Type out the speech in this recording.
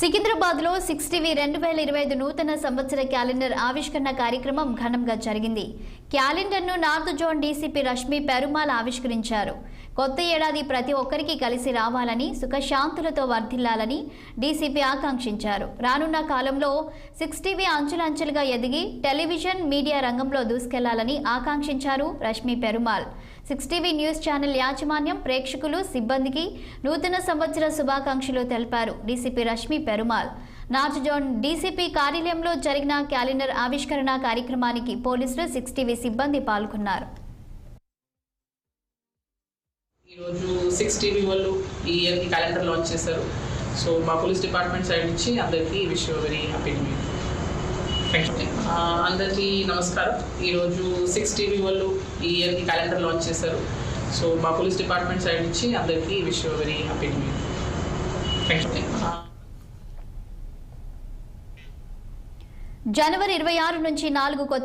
సికింద్రాబాద్లో six TV రెండు వేల ఇరవై ఐదు నూతన సంవత్సర క్యాలెండర్ ఆవిష్కరణ కార్యక్రమం ఘనంగా జరిగింది. క్యాలెండర్ను north zone DCP Rashmi Perumal ఆవిష్కరించారు. కొత్త ఏడాది ప్రతి ఒక్కరికి కలిసి రావాలని సుఖశాంతులతో వర్ధిల్లాలని డీసీపీ ఆకాంక్షించారు. రానున్న కాలంలో సిక్స్ టీవీ అంచులంచెలుగా ఎదిగి టెలివిజన్ మీడియా రంగంలో దూసుకెళ్ళాలని ఆకాంక్షించారు Rashmi Perumal six TV news channel యాజమాన్యం ప్రేక్షకులు సిబ్బందికి నూతన సంవత్సర శుభాకాంక్షలు తెలిపారు DCP Rashmi Perumal north zone DCP కార్యాలయంలో జరిగిన క్యాలెండర్ ఆవిష్కరణ కార్యక్రమానికి పోలీసులు సిక్స్ టీవీ సిబ్బంది పాల్గొన్నారు. ఈరోజు సిక్స్ టీవీ వాళ్ళు ఈ ఇయర్కి క్యాలెండర్ లాంచ్ చేశారు. సో మా పోలీస్ డిపార్ట్మెంట్ సైడ్ నుంచి అందరికీ wish very happy new year అందరికీ నమస్కారం. ఈరోజు సిక్స్ టీవీ వాళ్ళు ఈ ఇయర్కి క్యాలెండర్ లాంచ్ చేశారు. సో మా పోలీస్ డిపార్ట్మెంట్ సైడ్ నుంచి అందరికీ wish very happy new year thank జనవరి ఇరవై ఆరు నుంచి నాలుగు కొత్త